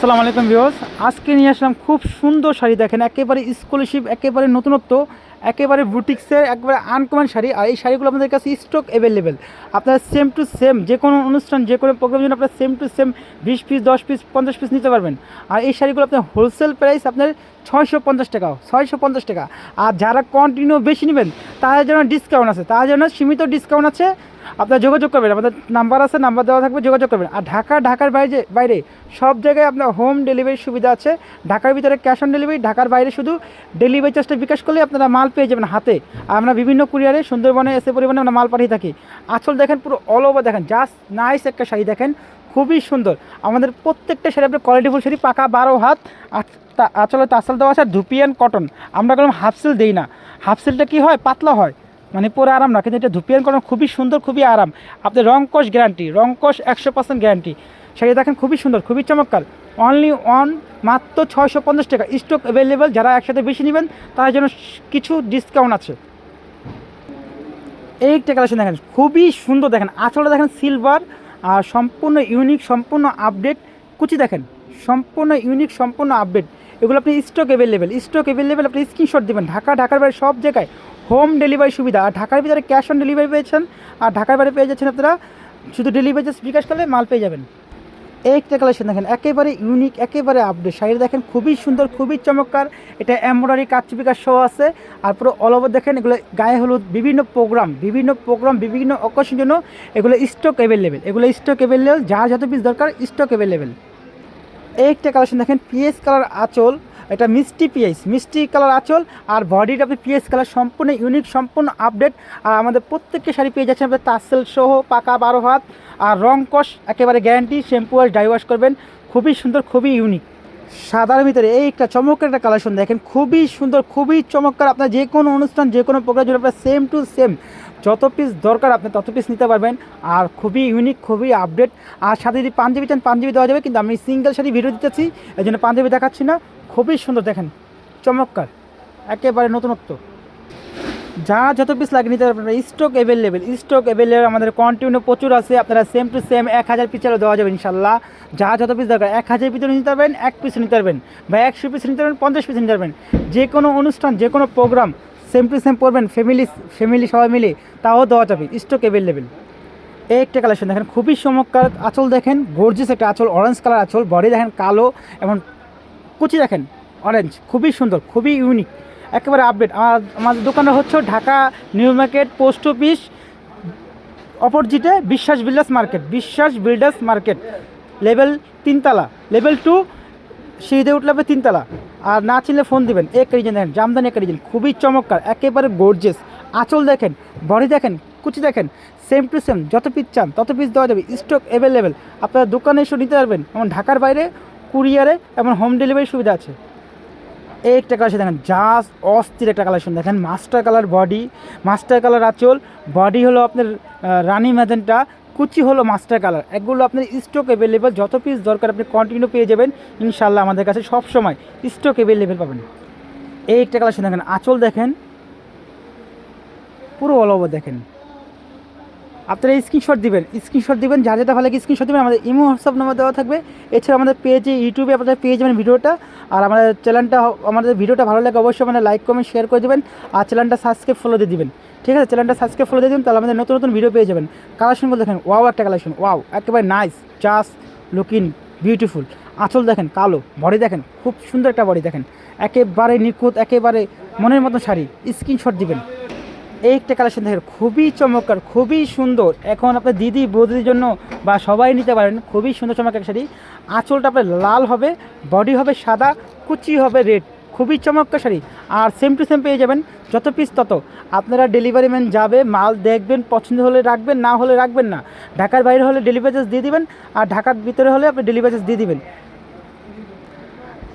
আসসালামু আলাইকুম ভিউয়ার্স। আজকে নিয়ে আসলাম খুব সুন্দর শাড়ি দেখেন, একেবারে স্কলারশিপ একেবারে নতুনত্ব, একেবারে বুটিক্সের একেবারে আনকমন শাড়ি। আর এই শাড়িগুলো আপনাদের কাছে স্টক অ্যাভেলেবেল আপনারা সেম টু সেম যে কোনো অনুষ্ঠান, যে কোনো প্রোগ্রামের জন্য আপনারা সেম টু সেম বিশ পিস দশ পিস পঞ্চাশ পিস নিতে পারবেন। আর এই শাড়িগুলো আপনার হোলসেল প্রাইস আপনার ছয়শো পঞ্চাশ টাকা, ছয়শো পঞ্চাশ টাকা। আর যারা কন্টিনিউ বেশি নেবেন, তাদের জন্য ডিসকাউন্ট আছে, তাদের জন্য সীমিত ডিসকাউন্ট আছে। আপনারা যোগাযোগ করবেন, আমাদের নাম্বার আছে নাম্বার দেওয়া থাকবে, যোগাযোগ করবেন। আর ঢাকা, ঢাকার বাইরে বাইরে সব জায়গায় আপনার হোম ডেলিভারির সুবিধা আছে। ঢাকার ভিতরে ক্যাশ অন ডেলিভারি ঢাকার বাইরে শুধু ডেলিভারি চার্জটা বিকাশ করলে আপনারা মাল পেয়ে যাবেন হাতে। আমরা বিভিন্ন কুরিয়ারে সুন্দরবনে এসে পরিমাণে আমরা মাল পাঠিয়ে থাকি। আঁচল দেখেন পুরো অল ওভার দেখেন জাস্ট নাইস একটা শাড়ি দেখেন, খুবই সুন্দর। আমাদের প্রত্যেকটা শাড়ি আপনার কোয়ালিটিফুল শাড়ি, পাকা বারো হাত আঁচলে তাসাল দেওয়া আছে, আর ধুপিয়ান কটন আমরা কোনো হাফসেল দিই না। হাফসেলটা কি হয়? পাতলা হয়। মানে পরে আরাম না, কিন্তু এটা ধুপিয়ান কটন খুবই সুন্দর, খুবই আরাম। আপনি রংকশ গ্যারান্টি রংকশ একশো পার্সেন্ট গ্যারান্টি শাড়ি দেখেন খুবই সুন্দর, খুবই চমৎকার। অনলি অন মাত্র ছয়শো পঞ্চাশ টাকা। স্টক অ্যাভেলেবেল যারা একসাথে বেশি নেবেন তার জন্য কিছু ডিসকাউন্ট আছে। এই কালেকশন দেখেন, খুবই সুন্দর দেখেন। আঁচলটা দেখেন সিলভার আর সম্পূর্ণ ইউনিক সম্পূর্ণ আপডেট কুচি দেখেন, সম্পূর্ণ ইউনিক সম্পূর্ণ আপডেট এগুলো আপনি স্টক অ্যাভেলেবেল স্টক অ্যাভেলেবেল আপনি স্ক্রিনশট দেবেন। ঢাকা, ঢাকার বাইরে সব জায়গায় হোম ডেলিভারি সুবিধা। আর ঢাকার ভিতরে ক্যাশ অন ডেলিভারি পেয়েছেন, আর ঢাকার বাইরে পেয়ে যাচ্ছেন আপনারা, শুধু ডেলিভারি চার্জ বিকাশ করলে মাল পেয়ে যাবেন। একটা কালেকশন দেখেন, একেবারে ইউনিক একেবারে আপডেট শাড়ি দেখেন, খুবই সুন্দর, খুবই চমৎকার। এটা এমব্রয়ডারি বিকাশ সহ আছে, আর পুরো অল ওভার দেখেন, এগুলো গায়ে হলুদ, বিভিন্ন প্রোগ্রাম বিভিন্ন প্রোগ্রাম বিভিন্ন অকেশন জন্য এগুলো স্টক অ্যাভেলেবেল এগুলো স্টক অ্যাভেলেবেল যা যত পিস দরকার স্টক অ্যাভেলেবেল এই একটা কালেকশন দেখেন পিএস কালার আঁচল এটা মিষ্টি পিএস মিষ্টি কালার আঁচল আর বডিটা আপনি পিএস কালার সম্পূর্ণ ইউনিক সম্পূর্ণ আপডেট আর আমাদের প্রত্যেকটা শাড়ি পেয়ে যাচ্ছেন আপনার তাসেল সহ, পাকা বারো হাত আর রং কষ একেবারে guarantee shampoo wash dye wash করবেন। খুবই সুন্দর, খুবই ইউনিক সাদার ভিতরে এই একটা চমৎকার একটা কালেকশন দেখেন। খুবই সুন্দর, খুবই চমৎকার। আপনার যে কোনো অনুষ্ঠান যে কোনো প্রোগ্রাম আপনার সেম টু সেম যত পিস দরকার আপনি তত পিস নিতে পারবেন। আর খুবই ইউনিক খুবই আপডেট আর সাথে যদি পাঞ্জাবি চান, পাঞ্জাবি দেওয়া যাবে, কিন্তু আমি সিঙ্গেল শাড়ি ভিডিও দিতেছি এই জন্য পাঞ্জাবি দেখাচ্ছি না। খুবই সুন্দর, দেখেন, চমৎকার, একেবারে নতুনত্ব। যা যত পিস লাগে নিতে পারবেন স্টক অ্যাভেলেবেল স্টক অ্যাভেলেবেল আমাদের কন্টিনিউ প্রচুর আছে, আপনারা সেম টু সেম এক হাজার পিসেরও দেওয়া যাবে ইনশাল্লাহ যা যত পিস দরকার, এক হাজার পিসও নিতে পারবেন, এক পিস নিতে পারবেন, বা একশো পিস নিতে পারবেন, পঞ্চাশ পিস নিতে পারবেন। যে কোনো অনুষ্ঠান যে কোনো প্রোগ্রাম সেম টু সেম পড়বেন ফ্যামিলি ফ্যামিলি সবাই মিলে, তাও দেওয়া যাবে স্টক অ্যাভেলেবেল এই একটা কালেকশন দেখেন, খুবই চমৎকার আঁচল দেখেন গর্জিস একটা আঁচল অরেঞ্জ কালার আঁচল বডি দেখেন কালো এবং কুচি দেখেন অরেঞ্জ খুবই সুন্দর, খুবই ইউনিক একেবারে আপডেট আমার আমাদের দোকানটা হচ্ছে Dhaka New Market post office অপোজিটে Biswas builders market, Biswas builders market level তিনতলা লেভেল টু সিঁড়িতে উঠলে তিনতলা। আর না চিনলে ফোন দিবেন। এক রিজেন দেখেন জামদানি এক রিজন খুবই চমৎকার, একেবারে গর্জেস আঁচল দেখেন বডি দেখেন, কুচি দেখেন সেম টু সেম যত পিস চান, তত পিস দেওয়া যাবে। স্টক অ্যাভেলেবেল আপনারা দোকানে এসে নিতে পারবেন। এবং ঢাকার বাইরে কুরিয়ারে এবং হোম ডেলিভারি সুবিধা আছে। একটা কালেকশন দেখেন জাস্ট অস্থির একটা কালেকশন দেখেন master colour body master colour আঁচল বডি হলো আপনার রানি ম্যাজেন্টা কুচি হলো মাস্টার কালার এগুলো আপনার স্টক অ্যাভেলেবেল যত পিস দরকার আপনি কন্টিনিউ পেয়ে যাবেন ইনশাল্লাহ আমাদের কাছে সব সময় স্টক অ্যাভেলেবেল পাবেন। এই একটা কালেকশন দেখেন, আঁচল দেখেন, পুরো অল ওভার দেখেন। আপনারা স্ক্রিনশট দিবেন। স্ক্রিনশট দিবেন যা যেটা ভালো লাগে স্ক্রিনশট দিবেন। আমাদের ইমো হোয়াটসঅ্যাপ নাম্বার দেওয়া থাকবে। এছাড়া আমাদের পেজে ইউটিউবে আপনাদের পেয়ে যাবেন ভিডিওটা। আর আমাদের চ্যানেলটা আমাদের ভিডিওটা ভালো লাগে অবশ্যই মানে লাইক কমেন্ট শেয়ার করে দেবেন। আর চ্যানেলটা সাবস্ক্রাইব ফলো দিয়ে দিবেন। ঠিক আছে? চ্যানেলটা সাবস্ক্রাইব ফলো দিয়ে দিন তাহলে আমাদের নতুন নতুন ভিডিও পেয়ে যাবেন। কালেকশনগুলো দেখেন ওয়াও একটা কালেকশন ওয়াও একেবারে নাইস চাস লুকিং বিউটিফুল আঁচল দেখেন, কালো বডি দেখেন, খুব সুন্দর একটা বডি দেখেন। একেবারে নিখুঁত, একেবারে মনের মতো শাড়ি। স্ক্রিনশট দিবেন। এই একটা কালেকশন দেখেন, খুবই চমৎকার, খুবই সুন্দর। এখন আপনার দিদি বৌদির জন্য বা সবাই নিতে পারেন, খুবই সুন্দর চমৎকার শাড়ি। আঁচলটা আপনার লাল হবে, বডি হবে সাদা, কুচি হবে রেড, খুবই চমৎকার শাড়ি। আর সেম টু সেম পেয়ে যাবেন, যত পিস তত। আপনারা ডেলিভারি ম্যান যাবে, মাল দেখবেন, পছন্দ হলে রাখবেন, না হলে রাখবেন না। ঢাকার বাইরে হলে ডেলিভারি চার্জ দিয়ে দিবেন, আর ঢাকার ভিতরে হলে আপনি ডেলিভারি চার্জ দিয়ে দিবেন।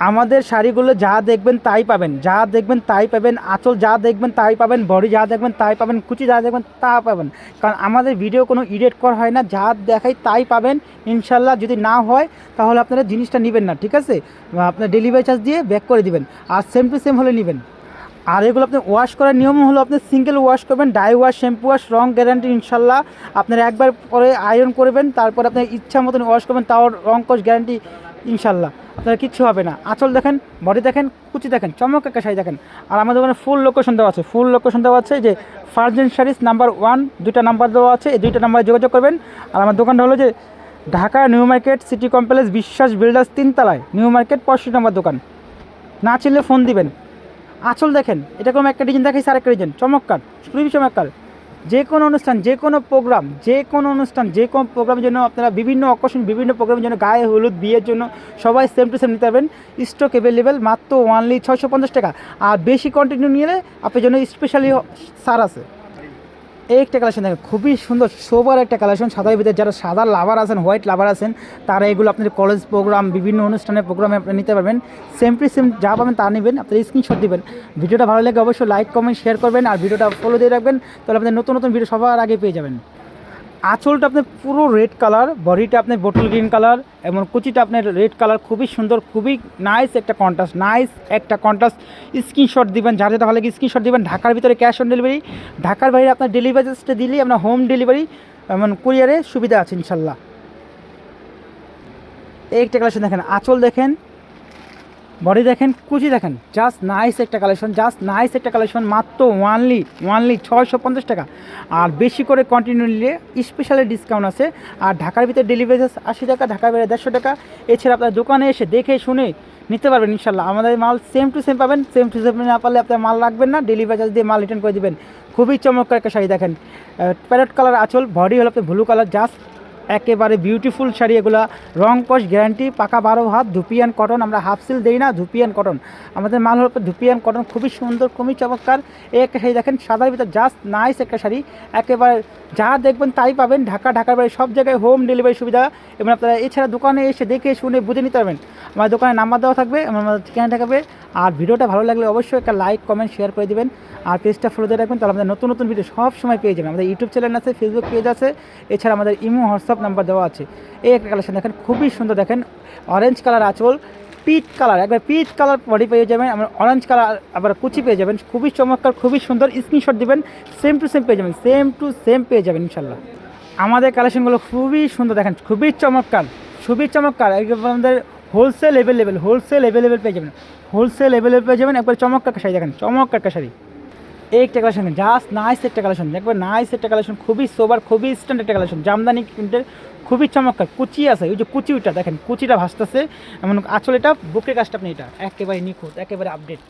আমাদের শাড়িগুলো যা দেখবেন তাই পাবেন, যা দেখবেন তাই পাবেন, আঁচল যা দেখবেন তাই পাবেন, বডি যা দেখবেন তাই পাবেন, কুচি যা দেখবেন তা পাবেন। কারণ আমাদের ভিডিও কোনো এডিট করা হয় না, যা দেখাই তাই পাবেন। ইনশাল্লাহ যদি না হয়, তাহলে আপনারা জিনিসটা নেবেন না, ঠিক আছে? আপনার ডেলিভারি চার্জ দিয়ে ব্যাক করে দিবেন, আর সেম টু সেম হলে নেবেন। আর এগুলো আপনি ওয়াশ করার নিয়ম হলো আপনি সিঙ্গেল ওয়াশ করবেন ডাই ওয়াশ শ্যাম্পু ওয়াশ রং গ্যারান্টি ইনশাল্লাহ আপনার একবার পরে আয়রন করবেন, তারপর আপনার ইচ্ছা মতন ওয়াশ করবেন, তাও রং কস গ্যারান্টি ইনশাল্লাহ। আপনার কিচ্ছু হবে না। আঁচল দেখেন, বডি দেখেন, কুচি দেখেন, চমক একটা শাড়ি দেখেন। আর আমাদের ওখানে ফুল লোকেশন দেওয়া আছে। ফুল লোকেশন দেওয়া আছে যে ফার্জেন শাড়িস নাম্বার ওয়ান দুইটা নাম্বার দেওয়া আছে। এই দুইটা নাম্বারে যোগাযোগ করবেন। আর আমার দোকানটা হলো যে Dhaka New Market city complex Biswas builders তিনতলায়। নিউ মার্কেট পঁয়ষট্টি নম্বর দোকান। না চিনলে ফোন দিবেন। আঁচল দেখেন এটা কোনো একটা ডিজাইন দেখাইছে আরেকটা ডিজাইন চমৎকার, খুবই চমৎকার। যে কোনো অনুষ্ঠান, যে কোনো প্রোগ্রাম যে কোনো অনুষ্ঠান, যে কোনো প্রোগ্রামের জন্য আপনারা বিভিন্ন অকর্ষণ বিভিন্ন প্রোগ্রামের জন্য গায়ে হলুদ, বিয়ের জন্য সবাই সেম টু সেম নিতে পারবেন। স্টক অ্যাভেলেবেল মাত্র ওয়ানলি ছশো পঞ্চাশ টাকা। আর বেশি কন্টিনিউ নিলে আপনার জন্য স্পেশালি সার আছে। এই একটা কালেকশন দেখেন, খুবই সুন্দর সোবার একটা কালেকশন সাদার ভিতরে যারা সাদা লাভার আছেন হোয়াইট লাভার আছেন, তারা এগুলো আপনার কলেজ প্রোগ্রাম বিভিন্ন অনুষ্ঠানের প্রোগ্রামে আপনি নিতে পারবেন। সেম টু সেম যা পাবেন তা নেবেন, আপনার স্ক্রিনশট দেবেন। ভিডিওটা ভালো লাগে অবশ্যই লাইক কমেন্ট শেয়ার করবেন, আর ভিডিওটা ফলো দিয়ে রাখবেন, তাহলে আপনাদের নতুন নতুন ভিডিও সবার আগে পেয়ে যাবেন। আঁচলটা আপনার পুরো রেড কালার, বডিটা আপনার বোটল গ্রিন কালার, এবং কুচিটা আপনার রেড কালার। খুবই সুন্দর, খুবই নাইস একটা কন্ট্রাস্ট নাইস একটা কন্ট্রাস্ট স্ক্রিনশট দিবেন, যার যেটা ভালো লাগে স্ক্রিনশট দিবেন। ঢাকার ভিতরে ক্যাশ অন ডেলিভারি ঢাকার বাইরে আপনার ডেলিভারি দিলেই আপনার হোম ডেলিভারি এমন কুরিয়ারে সুবিধা আছে, ইনশাল্লাহ। একটা কালেকশন দেখেন, আঁচল দেখেন। বডি দেখেন, কুচি দেখেন। জাস্ট নাইস একটা কালেকশন জাস্ট নাইস একটা কালেকশন মাত্র ওয়ানলি ওয়ানলি ছয়শো পঞ্চাশ টাকা। আর বেশি করে কন্টিনিউ নিলে স্পেশালি ডিসকাউন্ট আছে। আর ঢাকার ভিতরে ডেলিভারি আশি টাকা, ঢাকার বাইরে দেড়শো টাকা। এছাড়া আপনার দোকানে এসে দেখে শুনে নিতে পারবেন ইনশাল্লাহ আমাদের মাল সেম টু সেম পাবেন সেম টু সেম না পারলে আপনার মাল রাখবেন না ডেলিভারি চার্জ দিয়ে মাল রিটার্ন করে দেবেন। খুবই চমৎকার একটা শাড়ি দেখেন। প্যারেট কালার আঁচল বডি হলো আপনার ব্লু কালার জাস্ট একেবারে বিউটিফুল শাড়ি এগুলা। রং কস গ্যারান্টি পাকা বারো হাত, ধুপিয়ান কটন আমরা হাফ সিল দিই না, ধুপিয়ান কটন আমাদের মাল হল ধুপিয়ান কটন খুবই সুন্দর, খুবই চমৎকার। এই একটা শাড়ি দেখেন, সাদার ভিতরে জাস্ট নাইস একটা শাড়ি। একেবারে যা দেখবেন তাই পাবেন, ঢাকা, ঢাকার বাইরে সব জায়গায় হোম ডেলিভারি সুবিধা। এবং আপনারা এছাড়া দোকানে এসে দেখে শুনে বুঝে নিতে পারবেন। আমার দোকানে নাম্বার দেওয়া থাকবে, আমার ঠিকানা থাকবে আর ভিডিওটা ভালো লাগলে অবশ্যই একটা লাইক কমেন্ট শেয়ার করে দেবেন। আর পেজটা ফলো দিয়ে রাখবেন, তাহলে আমাদের নতুন নতুন ভিডিও সব সময় পেয়ে যাবেন। আমাদের ইউটিউব চ্যানেল আছে ফেসবুক পেজ আছে, এছাড়া আমাদের ইমো হোয়াটসঅ্যাপ নাম্বার দেওয়া আছে। এই একটা কালেকশন দেখেন, খুবই সুন্দর দেখেন। অরেঞ্জ কালার আঁচল পিচ কালার একবার পিচ কালার বডি পেয়ে যাবেন, আমার অরেঞ্জ কালার আবার কুচি পেয়ে যাবেন। খুবই চমৎকার, খুবই সুন্দর স্ক্রিনশট দিবেন সেম টু সেম পেয়ে যাবেন সেম টু সেম পেয়ে যাবেন ইনশাল্লাহ আমাদের কালেকশনগুলো খুবই সুন্দর দেখেন, খুবই চমৎকার খুবই চমৎকার। আমাদের হোলসেল অ্যাভেলেবেল হোলসেল অ্যাভেলেবেল পেয়ে যাবেন। হোলসেল লেভেলে পেয়ে যাবেন। একবার চমৎকার শাড়ি দেখেন, চমৎকার শাড়ি। এই একটা কালেকশন জাস্ট নাইস একটা কালেকশন একবার নাইস একটা কালেকশন খুবই সোবার খুবই স্ট্যান্ডার্ড একটা কালেকশন জামদানি প্রিন্টের খুবই চমৎকার। কুচি আছে, ওই যে কুচি ওইটা দেখেন, কুচিটা ভাসতেছে। এমন আচল এটা, বুকের কাজটা আপনি এটা, একেবারে নিখুঁত, একেবারে আপডেট